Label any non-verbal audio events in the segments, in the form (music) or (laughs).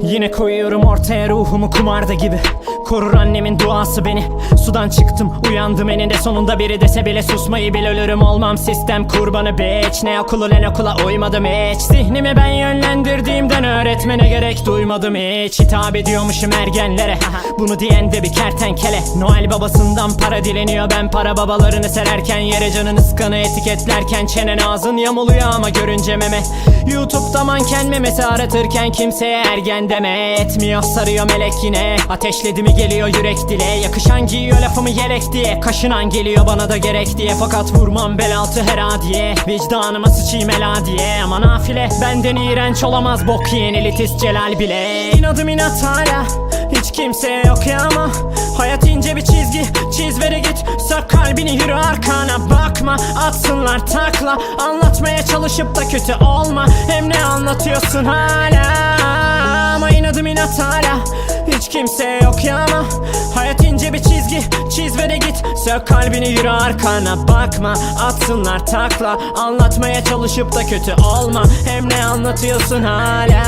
Yine koyuyorum ortaya ruhumu kumarda gibi Korur annemin duası beni. Sudan çıktım uyandım eninde sonunda. Biri dese bile susmayı bil ölürüm. Olmam sistem kurbanı bitch. Ne okulu ne okula uymadım hiç. Zihnimi ben yönlendirdiğimden öğretmene gerek duymadım hiç. Hitap ediyormuşum ergenlere. (laughs) Bunu diyen de bir kertenkele. Noel babasından para dileniyor. Ben para babalarını sererken Yere canını sıkanı etiketlerken Çenen ağzın yamuluyor ama görünce meme. Youtube'da manken memesi aratırken kimseye ergen deme Etmiyor. Sarıyor melek yine. Ateşledi mi geliyor yürek dile. Yakışan giyiyor lafımı yelek diye. Kaşınan geliyor bana da gerek diye. Fakat vurmam bel altı her adiye Vicdanıma sıçayım ela diye. Ama nafile benden iğrenç olamaz Bok yiyen elitist Celal bile. İnadım inat hala hiç kimse yok ya ama. Hayat ince bir çizgi Çiz ve de git. Sök kalbini yürü arkana bakma. Atsınlar takla Anlatmaya çalışıp da kötü olma. Hem ne anlatıyorsun hala? Ama inadım inat hala kimse yok ya ama Hayat ince bir çizgi Çiz ve de git. Sök kalbini yürü arkana bakma Atsınlar takla. Anlatmaya çalışıp da kötü olma. Hem ne anlatıyorsun hala?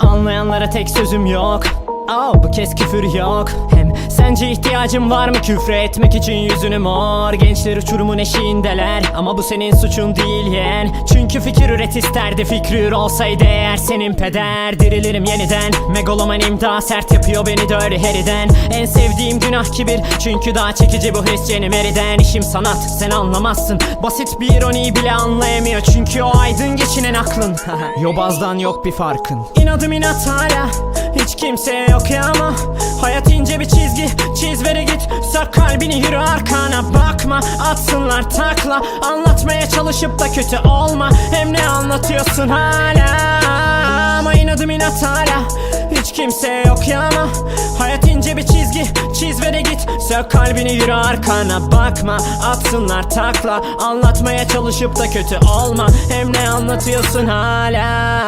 Anlayanlara tek sözüm yok Oh, bu kez küfür yok. Hem sence ihtiyacım var mı? Küfre etmek için yüzünü mor. Gençler uçurumun eşiğindeler. Ama bu senin suçun değil yeğen. Çünkü fikir üret isterdi. Fikri ür olsaydı eğer senin peder. Dirilirim yeniden. Megalomanim daha sert yapıyor beni de heriden. En sevdiğim günah kibir. Çünkü daha çekici bu his cenim eriden. İşim sanat sen anlamazsın. Basit bir ironiyi bile anlayamıyor. Çünkü o aydın geçinen aklın. (laughs) Yobazdan yok bir farkın. İnadım inat hala. Hiç kimse yok ya ama Hayat ince bir çizgi. Çiz ve de git Sök kalbini yürü arkana bakma. Atsınlar takla Anlatmaya çalışıp da kötü olma. Hem ne anlatıyorsun hala? Ama inadım inat hala. Hiç kimse yok ya ama Hayat ince bir çizgi. Çiz ve de git Sök kalbini yürü arkana bakma. Atsınlar takla Anlatmaya çalışıp da kötü olma. Hem ne anlatıyorsun hala